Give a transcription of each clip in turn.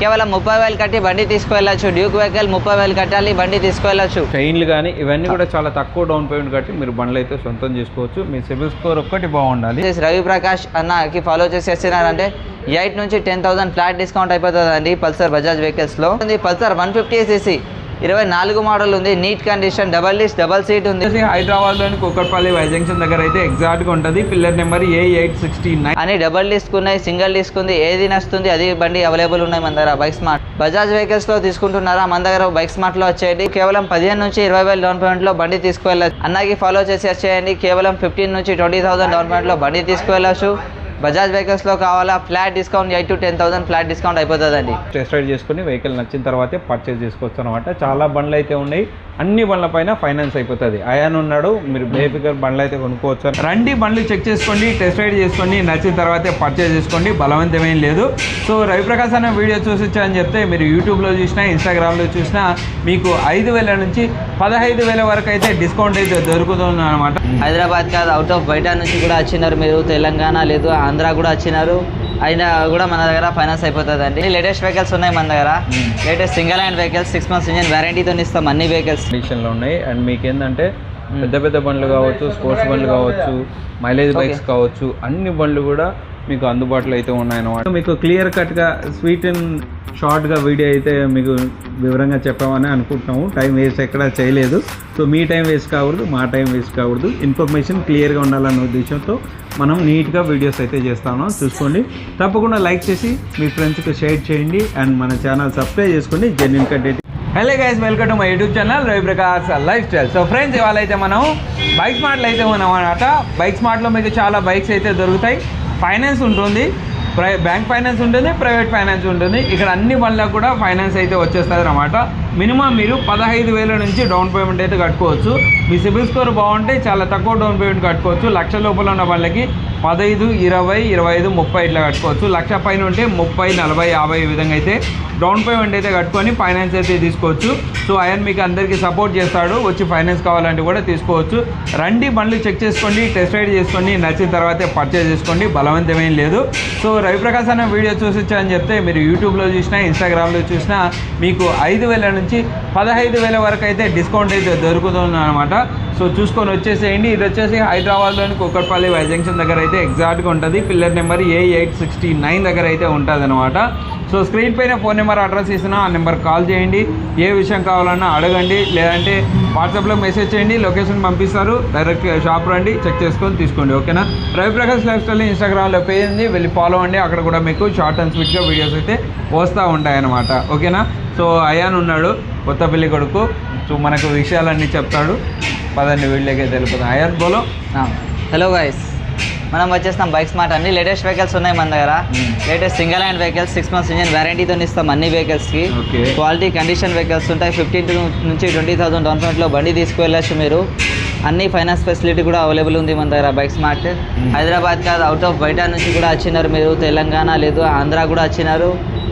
కేవలం ముప్పై వేలు కట్టి బండి తీసుకువెళ్ళచ్చు డ్యూక్ వెహికల్ ముప్పై వేలు కట్టాలి బండి తీసుకువెళ్ళచ్చు. చైన్లు కానీ ఇవన్నీ కూడా చాలా తక్కువ డౌన్ పేమెంట్ కట్టి మీరు బండ్లు అయితే సొంతం చేసుకోవచ్చు. మీ సిబిల్ స్కోర్ ఒక్కటి బాగుండాలి. రవి ప్రకాష్ అన్నకి ఫాలో చేసేస్తున్నారంటే ఎయిట్ నుంచి టెన్ థౌసండ్ ఫ్లాట్ డిస్కౌంట్ అయిపోతుందండి పల్సర్ బజాజ్ వెహికల్స్లో. ఉంది పల్సర్ వన్ ఫిఫ్టీ సీసీ ఇరవై నాలుగు మోడల్ ఉంది neat condition double disc double seat ఉంది. హైదరాబాద్లోని కుక్కట్పల్లి వై జంక్షన్ దగ్గర అయితే ఎగ్జాక్ట్గా ఉంటుంది. Pillar number A eight sixty nine అని డబల్ డిస్క్ ఉన్నాయి సింగిల్ డిస్క్ ఉంది ఏది నస్తుంది అది బండి అవైలబుల్ ఉన్నాయి మన దగ్గర బైక్ స్మార్ట్ బజాజ్ వెహికల్స్లో తీసుకుంటున్నారా? మన దగ్గర బైక్ స్మార్ట్లో వచ్చేయండి. కేవలం పదిహేను నుంచి ఇరవై వేల డౌన్ పేమెంట్లో బండి తీసుకువెళ్ళచ్చు. అన్నకి ఫాలో చేసి వచ్చేయండి. కేవలం ఫిఫ్టీన్ నుంచి ట్వంటీ థౌసండ్ డౌన్ పేమెంట్లో బండి తీసుకువెళ్ళచ్చు. బజాజ్ వెహికల్స్లో కావాలా? Flat discount eight to ten thousand flat discount అయిపోతుందండి. టెస్ట్ రైడ్ చేసుకుని వెహికల్ నచ్చిన తర్వాతే పర్చేస్ చేసుకోవచ్చు అనమాట చాలా బండ్లు అయితే ఉన్నాయి. అన్ని బండ్ల పైన ఫైనాన్స్ అయిపోతుంది. అయాన్ ఉన్నాడు. మీరు బేఫికర్ బండ్లు అయితే కొనుక్కోవచ్చు రండి బండ్లు చెక్ చేసుకోండి టెస్ట్ రైడ్ చేసుకోండి నచ్చిన తర్వాతే పర్చేస్ చేసుకోండి. బలవంతమేం లేదు. సో రవిప్రకాశ్ అన్న వీడియో చూసొచ్చా అని చెప్తే మీరు యూట్యూబ్లో చూసినా ఇన్స్టాగ్రామ్లో చూసినా మీకు ఐదు వేల నుంచి పదహైదు వేల వరకు అయితే డిస్కౌంట్ అయితే దొరుకుతుంది అనమాట హైదరాబాద్ కాదు అవుట్ ఆఫ్ బయట నుంచి కూడా వచ్చినారు మీరు. తెలంగాణ లేదు ఆంధ్ర కూడా వచ్చినారు. అయినా కూడా మన దగ్గర ఫైనాన్స్ అయిపోతుందండి. లేటెస్ట్ వెహికల్స్ ఉన్నాయి మన దగ్గర. Hmm. Latest single hand vehicles six months engine వ్యారంటీతో ఇస్తాం అన్ని వెహికల్స్ కండిషన్లో ఉన్నాయి. అండ్ మీకు ఏంటంటే పెద్ద పెద్ద బండ్లు కావచ్చు స్పోర్ట్స్ బండ్లు కావచ్చు మైలేజ్ బైక్స్ కావచ్చు అన్ని బండ్లు కూడా మీకు అందుబాటులో అయితే ఉన్నాయన్నమాట. మీకు క్లియర్ కట్గా స్వీట్ అండ్ షార్ట్గా వీడియో అయితే మీకు వివరంగా చెప్పామని అనుకుంటున్నాము. టైం వేస్ట్ ఎక్కడ చేయలేదు. సో మీ టైం వేస్ట్ కాకూడదు మా టైం వేస్ట్ కాకూడదు. ఇన్ఫర్మేషన్ క్లియర్గా ఉండాలన్న ఉద్దేశంతో మనం నీట్గా వీడియోస్ అయితే చేస్తాము చూసుకోండి. తప్పకుండా లైక్ చేసి మీ ఫ్రెండ్స్కి షేర్ చేయండి. అండ్ మన ఛానల్ సబ్స్క్రైబ్ చేసుకోండి. Genuine content. Hello guys welcome to my YouTube channel Ravi Prakash life style. So friends ఇవాళ అయితే మనం బైక్ స్మార్ట్లో అయితే ఉన్నాం అనమాట బైక్ స్మార్ట్లో మీకు చాలా బైక్స్ అయితే దొరుకుతాయి. ఫైనాన్స్ ఉంటుంది. ప్రై బ్యాంక్ ఫైనాన్స్ ఉంటుంది ప్రైవేట్ ఫైనాన్స్ ఉంటుంది. ఇక్కడ అన్ని బండ్లకు కూడా ఫైనాన్స్ అయితే వచ్చేస్తుంది అనమాట మినిమం మీరు పదహైదు వేల నుంచి డౌన్ పేమెంట్ అయితే కట్టుకోవచ్చు. మీ సిబిల్ స్కోర్ బాగుంటే చాలా తక్కువ డౌన్ పేమెంట్ కట్టుకోవచ్చు. లక్ష లోపల ఉన్న వాళ్ళకి పదహైదు ఇరవై ఇరవై ఐదు ముప్పై ఇట్లా కట్టుకోవచ్చు. లక్ష పైన ఉంటే ముప్పై నలభై యాభై ఈ విధంగా అయితే డౌన్ పేమెంట్ అయితే కట్టుకొని ఫైనాన్స్ అయితే తీసుకోవచ్చు. సో ఆయన మీకు అందరికీ సపోర్ట్ చేస్తాడు. వచ్చి ఫైనాన్స్ కావాలంటే కూడా తీసుకోవచ్చు. రండి బండ్లు చెక్ చేసుకోండి టెస్ట్ రైడ్ చేసుకోండి. నచ్చిన తర్వాతే పర్చేస్ చేసుకోండి. బలవంతమేం లేదు. సో రవిప్రకాశ్ అన్న వీడియో చూసొచ్చా అని చెప్తే మీరు యూట్యూబ్లో చూసినా ఇన్స్టాగ్రామ్లో చూసినా మీకు ఐదు వేల నుంచి పదహైదు వేల వరకు అయితే డిస్కౌంట్ అయితే దొరుకుతుంది అనమాట సో చూసుకొని వచ్చేసేయండి. ఇది వచ్చేసి హైదరాబాద్లోని కుక్కట్పల్లి వై జంక్షన్ దగ్గర అయితే ఎగ్జాక్ట్గా ఉంటుంది. Pillar number A eight sixty nine దగ్గర అయితే ఉంటుంది అనమాట సో స్క్రీన్ పైన ఫోన్ నెంబర్ అడ్రస్ ఇస్తున్నా ఆ నెంబర్ కాల్ చేయండి. ఏ విషయం కావాలన్నా అడగండి లేదంటే వాట్సాప్లో మెసేజ్ చేయండి లొకేషన్ పంపిస్తారు. డైరెక్ట్ షాప్ రండి చెక్ చేసుకొని తీసుకోండి ఓకేనా? రవిప్రకాష్ లైఫ్ స్టైల్ ఇన్స్టాగ్రామ్లో పేజ్ ఉంది వెళ్ళి ఫాలో అండి. అక్కడ కూడా మీకు షార్ట్ అండ్ స్వీట్గా వీడియోస్ అయితే వస్తూ ఉంటాయి అనమాట ఓకేనా? సో అయాన్ ఉన్నాడు కొత్త పెళ్ళి కొడుకు. సో మనకు విషయాలన్నీ చెప్తాడు. పదండి వీళ్ళకే తెలుపుతాం అయాన్ బోలో. హలో గాయస్ మనం వచ్చేస్తాం బైక్ స్మార్ట్ అన్ని లేటెస్ట్ వెహికల్స్ ఉన్నాయి మన దగ్గర. Hmm. Latest single hand vehicles six months engine వ్యారంటీతో ఇస్తాం అన్ని వెహికల్స్కి క్వాలిటీ కండిషన్ వెహికల్స్ ఉంటాయి. ఫిఫ్టీన్ నుంచి ట్వంటీ థౌసండ్ డౌన్ పేమెంట్లో బండి తీసుకువెళ్ళచ్చు మీరు. అన్ని ఫైనాన్స్ ఫెసిలిటీ కూడా అవైలబుల్ ఉంది మన దగ్గర బైక్ స్మార్ట్ హైదరాబాద్ కాదు అవుట్ ఆఫ్ బయట నుంచి కూడా వచ్చినారు మీరు. తెలంగాణ లేదు ఆంధ్ర కూడా వచ్చినారు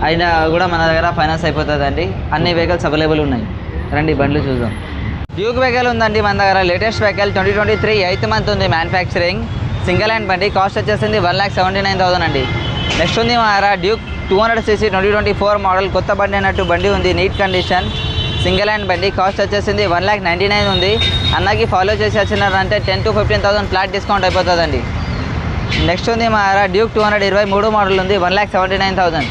అయినా కూడా మన దగ్గర ఫైనాన్స్ అయిపోతుందండి. అన్ని వెహికల్స్ అవైలబుల్ ఉన్నాయి. రండి బండ్లు చూద్దాం. డ్యూక్ వెహికల్ ఉందండి మన దగ్గర. Latest vehicle twenty twenty three eighth month ఉంది మ్యానుఫ్యాక్చరింగ్ సింగిల్ హ్యాండ్ బండి కాస్ట్ వచ్చేసింది one lakh seventy nine thousand అండి. నెక్స్ట్ ఉంది మా Duke two hundred CC twenty twenty four model కొత్త బండి అన్నట్టు బండి ఉంది నీట్ కండిషన్ సింగిల్ హ్యాండ్ బండి కాస్ట్ వచ్చేసింది వన్ ల్యాక్ నైంటీ నైన్ ఉంది. అన్నకి ఫాలో చేసి వచ్చినారంటే ten to fifteen thousand flat discount అయిపోతుందండి. నెక్స్ట్ ఉంది మా డ్యూక్ టూ హండ్రెడ్ ఇరవై మూడు మోడల్ ఉంది one lakh seventy nine thousand.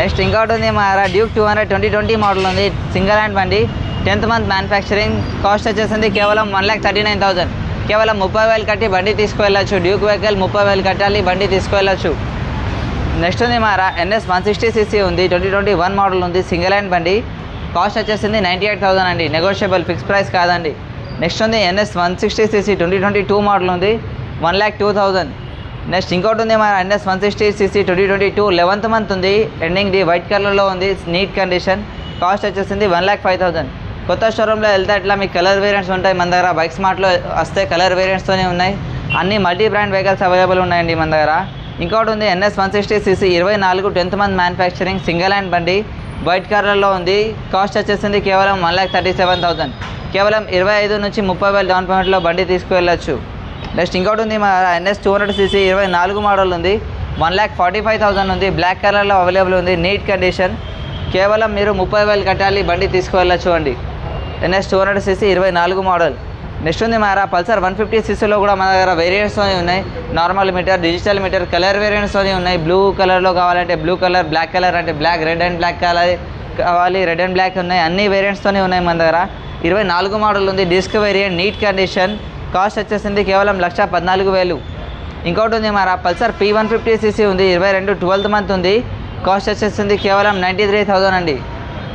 Next ఇంకోటి ఉంది మా Duke two hundred twenty twenty model ఉంది సింగిల్ హ్యాండ్ బండి టెన్త్ మంత్ మ్యానుఫ్యాక్చరింగ్ కాస్ట్ వచ్చేసింది కేవలం one lakh thirty nine thousand. కేవలం ముప్పై వేలు కట్టి బండి తీసుకువెళ్ళచ్చు డ్యూక్ వెహికల్ ముప్పై వేలు కట్టాలి బండి తీసుకువెళ్ళచ్చు. నెక్స్ట్ ఉంది మా ఎన్ఎస్ వన్ సిక్స్టీ సీసీ ఉంది ట్వంటీ ట్వంటీ వన్ మోడల్ ఉంది సింగిల్ హ్యాండ్ బండి. కాస్ట్ వచ్చేసింది నైంటీ ఎయిట్ థౌసండ్ అండి నెగోషియబుల్ ఫిక్స్ ప్రైస్ కాదండి. నెక్స్ట్ ఉంది NS one sixty CC twenty twenty two model ఉంది one lakh two thousand. Next ఇంకోటి ఉంది మన NS one sixty CC twenty twenty two eleventh month ఉంది ఎండింగ్ ది వైట్ కలర్లో ఉంది నీట్ కండిషన్. కాస్ట్ వచ్చేసింది వన్ ల్యాక్ ఫైవ్ థౌసండ్. కొత్త షోరూంలో వెళ్తే ఇట్లా మీకు కలర్ వేరియంట్స్ ఉంటాయి మన దగ్గర. బైక్ స్మార్ట్లో వస్తే కలర్ వేరియంట్స్తోనే ఉన్నాయి. అన్ని మల్టీ బ్రాండ్ వెహికల్స్ అవైలబుల్ ఉన్నాయండి మన దగ్గర. ఇంకోటి ఉంది ఎన్ఎస్ వన్ సిక్స్టీ సీసీ ఇరవై నాలుగు tenth month manufacturing single hand బండి. వైట్ కలర్లో ఉంది. కాస్ట్ వచ్చేసింది కేవలం one lakh thirty seven thousand కేవలం ఇరవై ఐదు నుంచి ముప్పై వేల డౌన్ పేమెంట్లో బండి తీసుకువెళ్ళచ్చు. నెక్స్ట్ ఇంకోటి ఉంది మా ఎన్ఎస్ టూ హండ్రెడ్ సీసీ ఇరవై నాలుగు మోడల్ ఉంది. One lakh forty five thousand ఉంది. బ్లాక్ కలర్లో అవైలబుల్ ఉంది. నీట్ కండిషన్ కేవలం మీరు ముప్పై వేలు కట్టాలి బండి తీసుకువెళ్ళచ్చు అండి. ఎన్ఎస్ టూ హండ్రెడ్ సీసీ ఇరవై నాలుగు మోడల్. నెక్స్ట్ ఉంది మారా పల్సర్ వన్ ఫిఫ్టీ సీసీలో కూడా మన దగ్గర వేరియంట్స్ ఉన్నాయి. Normal meter digital meter colour variants ఉన్నాయి. బ్లూ కలర్లో కావాలంటే బ్లూ కలర్ బ్లాక్ కలర్ అంటే black red and black colour కావాలి. రెడ్ అండ్ బ్లాక్ ఉన్నాయి. అన్ని వేరియంట్స్తోనే ఉన్నాయి మన దగ్గర. ఇరవై నాలుగు మోడల్ ఉంది. Disc variant neat condition cost వచ్చేసింది కేవలం లక్ష పద్నాలుగు వేలు. ఇంకోటి ఉంది మరి Pulsar P one fifty CC ఉంది. ఇరవై రెండు ట్వెల్త్ మంత్ ఉంది. కాస్ట్ వచ్చేసింది కేవలం నైంటీ త్రీ థౌజండ్ అండి.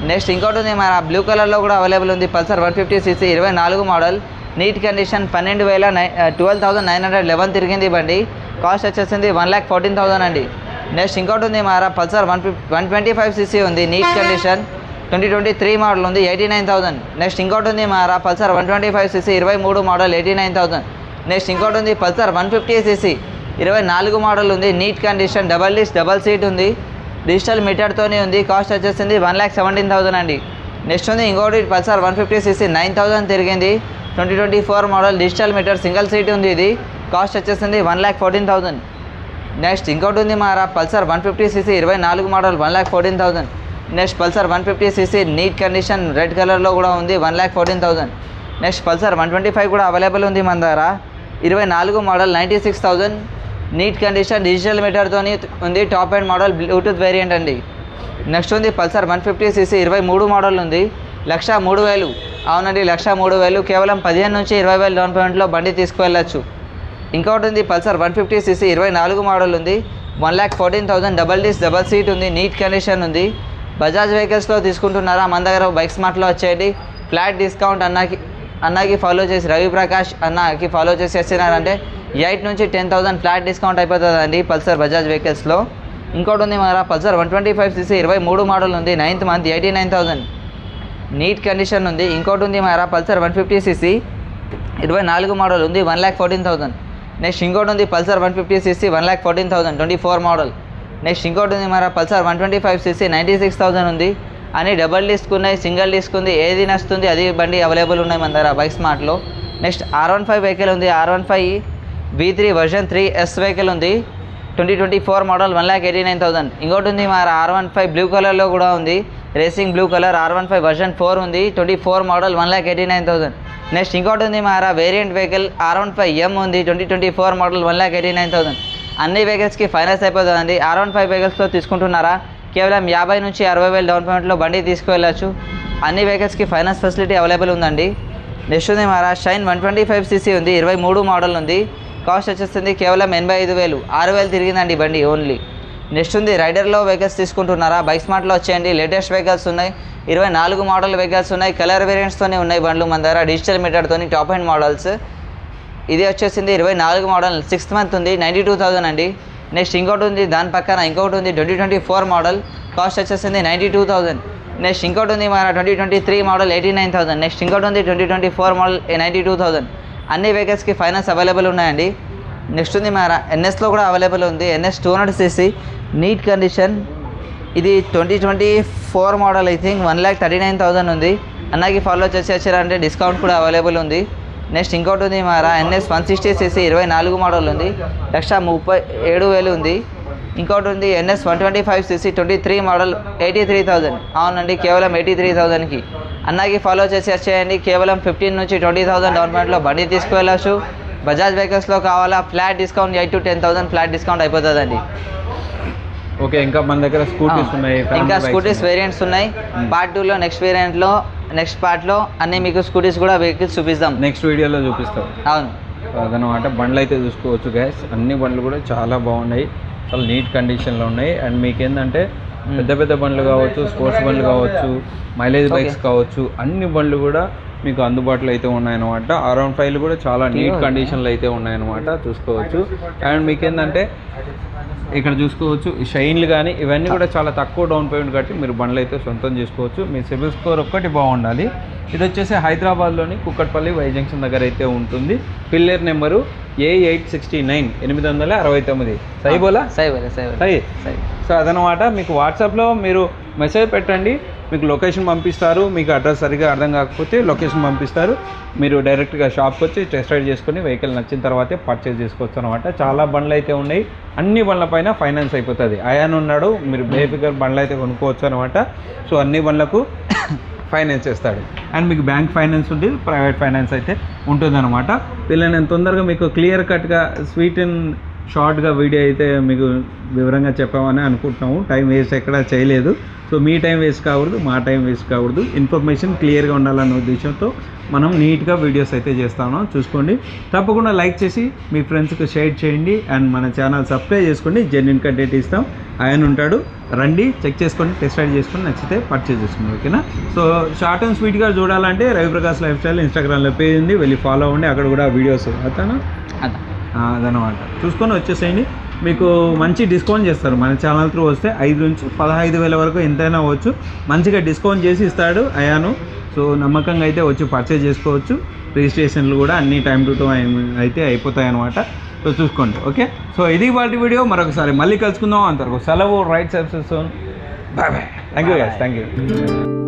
నెక్స్ట్ ఇంకోటి ఉంది మన బ్లూ కలర్లో కూడా అవైలబుల్ ఉంది. పల్సర్ వన్ ఫిఫ్టీ సీసీ ఇరవై నాలుగు మోడల్. నీట్ కండిషన్ పన్నెండు వేల నై twelve thousand nine hundred eleven తిరిగింది బండి. కాస్ట్ వచ్చేసింది వన్ ల్యాక్ ఫోర్టీన్ థౌసండ్ అండి. నెక్స్ట్ ఇంకోటి ఉంది మారా పల్సర్ వన్ ఫిఫ్ వన్ ట్వంటీ ఫైవ్ సీసీ ఉంది neat condition twenty twenty three model ఉంది ఎయిటీ నైన్ థౌసండ్. నెక్స్ట్ ఇంకోటి ఉంది మారా Pulsar one twenty five CC ఇరవై మూడు model eighty nine thousand. Next ఇంకోటి ఉంది పల్సర్ వన్ ఫిఫ్టీ సీసీ ఇరవై నాలుగు మోడల్ ఉంది neat condition double disc double seat ఉంది. డిజిటల్ మీటర్తోనే ఉంది. కాస్ట్ వచ్చేసింది వన్ ల్యాక్ సెవెంటీన్ థౌసండ్ అండి. నెక్స్ట్ ఉంది. ఇంకోటి Pulsar one fifty CC nine thousand తిరిగింది. Twenty twenty four model digital meter single seat ఉంది ఇది. కాస్ట్ వచ్చేసింది one lakh fourteen thousand. Next ఇంకోటి ఉంది మారా పల్సర్ వన్ ఫిఫ్టీ సీసీ ఇరవై నాలుగు model one lakh fourteen thousand. Next Pulsar one fifty CC neat condition red కలర్లో కూడా ఉంది one lakh fourteen thousand. Next Pulsar one twenty five కూడా available ఉంది మన దగ్గర. ఇరవై నాలుగు model ninety six thousand. Neat condition digital మీటర్తోని ఉంది top and model Bluetooth variant అండి. నెక్స్ట్ ఉంది పల్సర్ వన్ ఫిఫ్టీ సీసీ ఇరవై మూడు మోడల్ ఉంది. లక్ష మూడు వేలు. అవునండి లక్ష మూడు వేలు. కేవలం పదిహేను నుంచి ఇరవై వేలు డౌన్ పేమెంట్లో బండి తీసుకువెళ్ళచ్చు. ఇంకొకటి ఉంది పల్సర్ వన్ ఫిఫ్టీ సీసీ ఇరవై నాలుగు మోడల్ ఉంది. One lakh fourteen thousand double disc double seat ఉంది నీట్ కండిషన్ ఉంది. బజాజ్ వెహికల్స్లో తీసుకుంటున్నారా? మన దగ్గర బైక్ స్మార్ట్లో వచ్చేయండి. ఫ్లాట్ డిస్కౌంట్ అన్నకి అన్నకి ఫాలో చేసి రవి ప్రకాష్ అన్నకి ఫాలో చేసి వచ్చినారంటే ఎయిట్ నుంచి టెన్ థౌసండ్ ఫ్లాట్ డిస్కౌంట్ అయిపోతుందండి పల్సర్ బజాజ్ వెహికల్స్లో. ఇంకోటి ఉంది మన Pulsar one twenty five CC ఇరవై మూడు మోడల్ ఉంది ninth month eighty nine thousand. Neat condition ఉంది. ఇంకోటి ఉంది మన పల్సర్ వన్ ఫిఫ్టీ సీసీ ఇరవై నాలుగు మోడల్ ఉంది one lakh fourteen thousand. Next ఇంకోటి ఉంది Pulsar one fifty CC one lakh fourteen thousand twenty four model. Next ఇంకోటి ఉంది మన Pulsar one twenty five CC ninety six thousand ఉంది. అని డబల్ డిస్క్ ఉన్నాయి సింగిల్ డిస్క్ ఉంది ఏది నచ్చుతుంది అది బండి అవైలబుల్ ఉన్నాయి మన దగ్గర bike స్మార్ట్లో. Next R one five vehicle ఉంది R one five V three version three S vehicle ఉంది. Twenty twenty four model one lakh eighty nine thousand ఇంకోటి ఉంది మా ఆర్ వన్ ఫైవ్ బ్లూ కలర్లో కూడా ఉంది. Racing blue colour R one five version four ఉంది. Twenty four model one lakh eighty nine thousand next ఇంకోటి ఉంది మా variant vehicle R one five M ఉంది. Twenty twenty four model one lakh eighty nine thousand అన్ని వెహికల్స్కి finance అయిపోతుందండి R one five వెహికల్స్లో తీసుకుంటున్నారా? కేవలం యాభై నుంచి అరవై వేలు డౌన్ పేమెంట్లో బండి తీసుకువెళ్ళచ్చు. అన్ని వెహికల్స్కి ఫైనాన్స్ ఫెసిలిటీ అవైలబుల్ ఉందండి. నెక్స్ట్ ఉంది మారా Shine one twenty five CC ఉంది. ఇరవై మూడు మోడల్ ఉంది. కాస్ట్ వచ్చేస్తుంది కేవలం ఎనభై ఐదు వేలు. ఆరు వేలు తిరిగిందండి బండి ఓన్లీ. నెక్స్ట్ ఉంది రైడర్లో వెహికల్స్ తీసుకుంటున్నారా? బైక్ స్మార్ట్లో వచ్చేయండి. లేటెస్ట్ వెహికల్స్ ఉన్నాయి. ఇరవై నాలుగు మోడల్ వెహికల్స్ ఉన్నాయి. కలర్ వేరియంట్స్తోనే ఉన్నాయి బండ్లు మన దగ్గర. డిజిటల్ మీటర్తోని టాప్ అండ్ మోడల్స్. ఇది వచ్చేసింది ఇరవై నాలుగు మోడల్. సిక్స్త్ మంత్ ఉంది నైంటీ టూ థౌసండ్ అండి. నెక్స్ట్ ఇంకోటి ఉంది దాని పక్కన ఇంకోటి ఉంది twenty twenty four model. Cost వచ్చేసింది నైంటీ టూ థౌసండ్. నెక్స్ట్ ఇంకోటి ఉంది మన twenty twenty three model eighty nine thousand. Next ఇంకోటి ఉంది twenty twenty four model ninety two thousand. అన్ని వెహికల్స్కి ఫైనాన్స్ అవైలబుల్ ఉన్నాయండి. నెక్స్ట్ ఉంది మన ఎన్ఎస్లో కూడా అవైలబుల్ ఉంది. NS two hundred CC neat condition ఇది twenty twenty four model I think one lakh thirty nine thousand ఉంది. అన్నకి ఫాలో చేసి వచ్చారంటే డిస్కౌంట్ కూడా అవైలబుల్ ఉంది. నెక్స్ట్ ఇంకోటి ఉంది మారా ఎన్ఎస్ వన్ సిక్స్టీ సీసీ ఇరవై నాలుగు మోడల్ ఉంది. లక్ష ముప్పై ఏడు వేలు ఉంది. ఇంకోటి ఉంది NS one twenty five CC twenty three model eighty three thousand అవునండి కేవలం ఎయిటీ త్రీ థౌజండ్కి అన్నకి ఫాలో చేసి వచ్చేయండి కేవలం ఫిఫ్టీన్ నుంచి ట్వంటీ థౌసండ్ డౌన్ పేమెంట్లో బండి తీసుకువెళ్ళచ్చు. బజాజ్ వెహికల్స్లో కావాలా flat discount eight to ten thousand flat discount అయిపోతుందండి. ఓకే ఇంకా మన దగ్గర స్కూటీస్ ఉన్నాయి ఇంకా స్కూటీస్. వేరియంట్స్ ఉన్నాయి. పార్ట్ టూలో నెక్స్ట్ వేరియంట్లో నెక్స్ట్ పార్ట్లో అన్ని మీకు స్కూటీస్ కూడా వెహికల్స్ చూపిస్తాం నెక్స్ట్ వీడియోలో చూపిస్తాం. అవును. అదనమాట బండ్లు అయితే చూసుకోవచ్చు గ్యాస్ అన్ని బండ్లు కూడా చాలా బాగున్నాయి. చాలా నీట్ కండిషన్లో ఉన్నాయి. అండ్ మీకు ఏంటంటే పెద్ద పెద్ద బండ్లు కావచ్చు స్పోర్ట్స్ బండ్లు కావచ్చు మైలేజ్. బైక్స్ కావచ్చు అన్ని బండ్లు కూడా మీకు అందుబాటులో అయితే ఉన్నాయన్నమాట. అరౌండ్ ఫైవ్లు కూడా చాలా నీట్. కండిషన్లో అయితే ఉన్నాయన్నమాట. చూసుకోవచ్చు. అండ్ మీకు ఏంటంటే ఇక్కడ చూసుకోవచ్చు షైన్లు కానీ ఇవన్నీ కూడా చాలా తక్కువ డౌన్ పేమెంట్ కట్టి మీరు బండ్లు అయితే సొంతం చేసుకోవచ్చు. మీ సిబిల్ స్కోర్ ఒక్కటి బాగుండాలి. ఇది వచ్చేసి హైదరాబాద్లోని కుక్కట్పల్లి వై జంక్షన్ దగ్గర అయితే ఉంటుంది. Pillar number A eight sixty nine ఎనిమిది వందల అరవై తొమ్మిది. సైబోలా? సై బోలే సై సై. సై సో అదనమాట మీకు వాట్సాప్లో మీరు మెసేజ్ పెట్టండి మీకు లొకేషన్ పంపిస్తారు మీకు అడ్రస్ సరిగా అర్థం కాకపోతే లొకేషన్ పంపిస్తారు. మీరు డైరెక్ట్గా షాప్కి వచ్చి టెస్ట్ రైడ్ చేసుకొని వెహికల్ నచ్చిన తర్వాతే పర్చేస్ చేసుకోవచ్చు అనమాట చాలా బండ్లు అయితే ఉన్నాయి అన్ని బండ్ల పైన ఫైనాన్స్ అయిపోతుంది. అయాన్ ఉన్నాడు మీరు బేఫికర్ బండ్లు అయితే కొనుక్కోవచ్చు అనమాట సో అన్ని బండ్లకు ఫైనాన్స్ చేస్తాడు. అండ్ మీకు బ్యాంక్ ఫైనాన్స్ ఉంటుంది ప్రైవేట్ ఫైనాన్స్ అయితే ఉంటుందన్నమాట. వీళ్ళని నేను తొందరగా మీకు క్లియర్ కట్గా స్వీట్ అండ్ షార్ట్గా వీడియో అయితే మీకు వివరంగా చెప్పామని అనుకుంటున్నాము. టైం వేస్ట్ ఎక్కడ చేయలేదు. సో మీ టైం వేస్ట్ కాకూడదు మా టైం వేస్ట్ కాకూడదు. ఇన్ఫర్మేషన్ క్లియర్గా ఉండాలన్న ఉద్దేశంతో మనం నీట్గా వీడియోస్ అయితే చేస్తాము చూసుకోండి. తప్పకుండా లైక్ చేసి మీ ఫ్రెండ్స్కి షేర్ చేయండి. అండ్ మన ఛానల్ సబ్స్క్రైబ్ చేసుకోండి. జెన్యున్ కంటెంట్ ఇస్తాం. ఆయన ఉంటాడు. రండి చెక్ చేసుకొని టెస్ట్ రైడ్ చేసుకొని నచ్చితే పర్చేజ్ చేసుకోండి ఓకేనా? సో షార్ట్ అండ్ స్వీట్గా చూడాలంటే రవిప్రకాష్ లైఫ్ స్టైల్ ఇన్స్టాగ్రామ్లో పేజ్ ఉంది. వెళ్ళి ఫాలో అవ్వండి. అక్కడ కూడా వీడియోస్ అతను? అదా అదనమాట. చూసుకొని వచ్చేసేయండి. మీకు మంచి డిస్కౌంట్ చేస్తారు. మన ఛానల్ త్రూ వస్తే ఐదు నుంచి పదహైదు వేల వరకు ఎంతైనా అవ్వచ్చు. మంచిగా డిస్కౌంట్ చేసి ఇస్తాడు అయాను. సో నమ్మకంగా అయితే వచ్చి పర్చేజ్ చేసుకోవచ్చు. రిజిస్ట్రేషన్లు కూడా అన్ని టైం టు టైం అయితే అయిపోతాయి అనమాట సో చూసుకోండి ఓకే? సో ఇది వాటి వీడియో మరొకసారి మళ్ళీ కలుసుకుందాం. అంతవరకు సెలవు right సబ్సెస్ bye bye. Thank you guys thank you